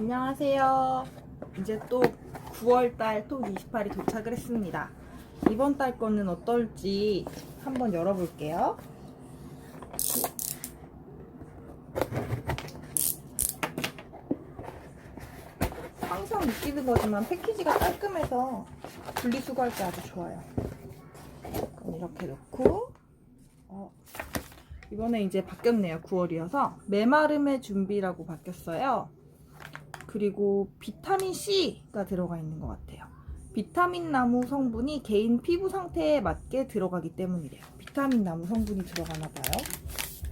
안녕하세요. 이제 또 9월달 톡 28이 도착을 했습니다. 이번 달 거는 어떨지 한번 열어볼게요. 항상 느끼는 거지만 패키지가 깔끔해서 분리수거할 때 아주 좋아요. 이렇게 놓고 어, 이번에 이제 바뀌었네요. 9월이어서 메마름의 준비라고 바뀌었어요. 그리고 비타민 C가 들어가 있는 것 같아요. 비타민 나무 성분이 개인 피부 상태에 맞게 들어가기 때문이래요. 비타민 나무 성분이 들어가나 봐요.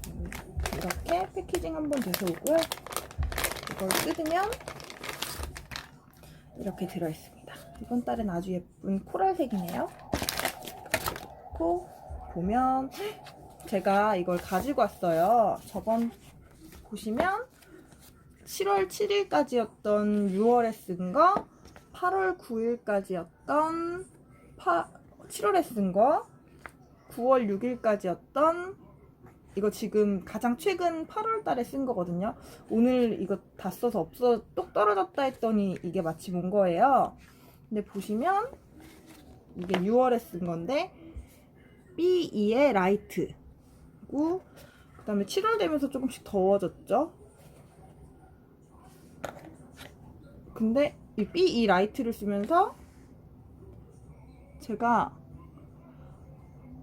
음, 이렇게 패키징 한번 돼서 오고요. 이걸 뜯으면 이렇게 들어있습니다. 이번 달은 아주 예쁜 코랄색이네요. 코 보면 제가 이걸 가지고 왔어요. 저번 보시면 7월 7일까지였던 6월에 쓴 거, 8월 9일까지였던 7월에 쓴 거, 9월 6일까지였던 이거 지금 가장 최근 8월 달에 쓴 거거든요. 오늘 이거 다 써서 없어 똑 떨어졌다 했더니 이게 마침 온 거예요. 근데 보시면 이게 6월에 쓴 건데 B2의 라이트고 그다음에 7월 되면서 조금씩 더워졌죠. 근데 이 B2 라이트를 쓰면서 제가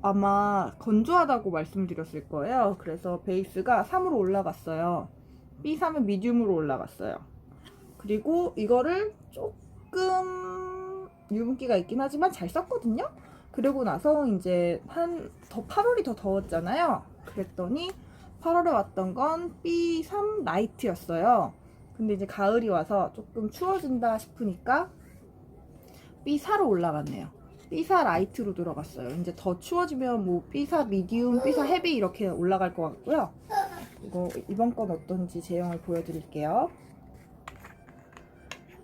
아마 건조하다고 말씀드렸을 거예요. 그래서 베이스가 3으로 올라갔어요. B3은 미디움으로 올라갔어요. 그리고 이거를 조금 유분기가 있긴 하지만 잘 썼거든요. 그리고 나서 이제 한 더 8월이 더 더웠잖아요. 그랬더니 8월에 왔던 건 B3 라이트였어요. 근데 이제 가을이 와서 조금 추워진다 싶으니까 B4로 올라갔네요. B4 라이트로 들어갔어요. 이제 더 추워지면 뭐 B4 미디움, B4 헤비 이렇게 올라갈 것 같고요. 이거 이번 건 어떤지 제형을 보여드릴게요.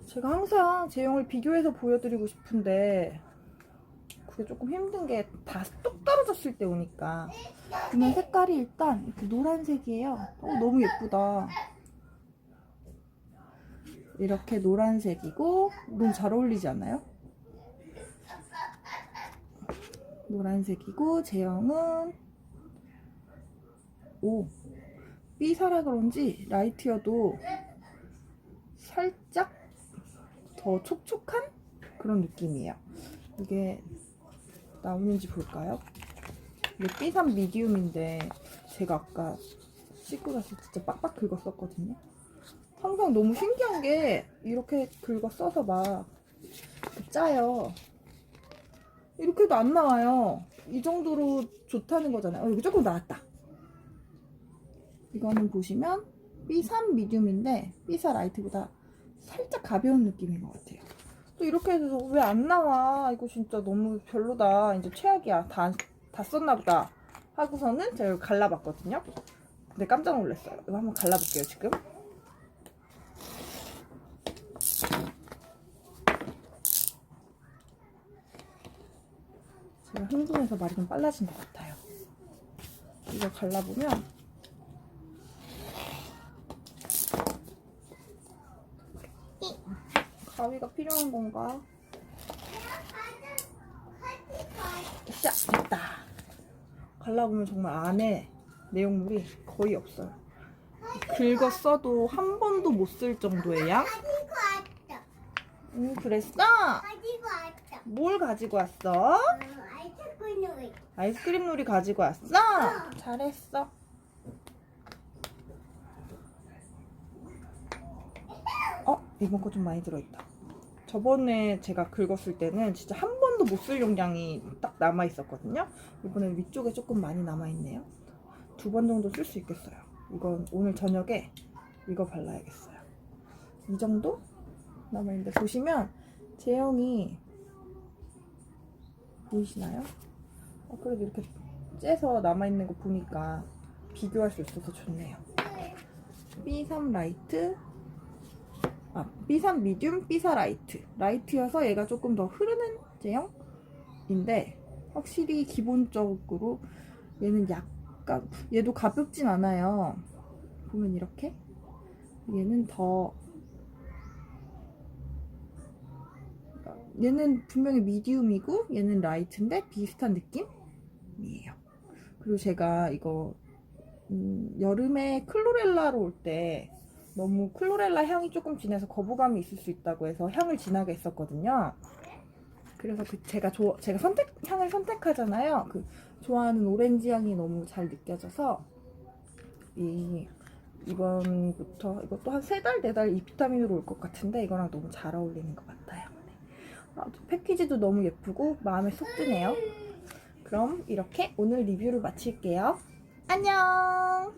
제가 항상 제형을 비교해서 보여드리고 싶은데 그게 조금 힘든 게 다 똑 떨어졌을 때 오니까 그냥 색깔이 일단 이렇게 노란색이에요. 어, 너무 예쁘다. 이렇게 노란색이고 너무 잘 어울리지 않아요? 노란색이고 제형은 오 B사라 그런지 라이트여도 살짝 더 촉촉한 그런 느낌이에요. 이게 나오는지 볼까요? 이게 B3 미디움인데 제가 아까 씻고 나서 진짜 빡빡 긁었었거든요. 항상 너무 신기한 게 이렇게 긁어 써서 막 짜요. 이렇게도 안 나와요. 이 정도로 좋다는 거잖아요. 어, 여기 조금 나왔다. 이거는 보시면 B3 미디움인데 B4 라이트보다 살짝 가벼운 느낌인 것 같아요. 또 이렇게 해서 왜 안 나와? 이거 진짜 너무 별로다. 이제 최악이야. 다, 다 썼나 보다. 하고서는 제가 갈라봤거든요. 근데 깜짝 놀랐어요. 이거 한번 갈라볼게요, 지금. 제가 흥분해서 말이 좀 빨라진 것 같아요. 이거 갈라보면 가위가 필요한 건가? 자, 됐다. 갈라보면 정말 안에 내용물이 거의 없어요. 긁어 써도 한 번도 못 쓸 정도의 양? 왔다. 음, 그랬어? 뭘 가지고 왔어? 아이스크림 놀이 가지고 왔어? 잘했어. 어? 이번 거 좀 많이 들어있다. 저번에 제가 긁었을 때는 진짜 한 번도 못 쓸 용량이 딱 남아있었거든요. 이번엔 위쪽에 조금 많이 남아있네요. 두 번 정도 쓸 수 있겠어요. 이건 오늘 저녁에 이거 발라야겠어요. 이 정도 남아있는데 보시면 제형이 보이시나요? 어, 그래도 이렇게 째서 남아있는 거 보니까 비교할 수 있어서 좋네요. B3 라이트 아, B3 미디움, B4 라이트. 라이트여서 얘가 조금 더 흐르는 제형인데, 확실히 기본적으로 얘는 약간, 얘도 가볍진 않아요. 보면 이렇게. 얘는 더, 그러니까 얘는 분명히 미디움이고, 얘는 라이트인데 비슷한 느낌? 이에요. 그리고 제가 이거 음, 여름에 클로렐라로 올 때 너무 클로렐라 향이 조금 진해서 거부감이 있을 수 있다고 해서 향을 진하게 했었거든요. 그래서 그 제가 조, 제가 선택 향을 선택하잖아요. 그 좋아하는 오렌지 향이 너무 잘 느껴져서 이 이번부터 이것도 한 세 달 네 달 이 비타민으로 올 것 같은데 이거랑 너무 잘 어울리는 것 같아요. 네. 아, 패키지도 너무 예쁘고 마음에 쏙 드네요. 그럼 이렇게 오늘 리뷰를 마칠게요. 안녕.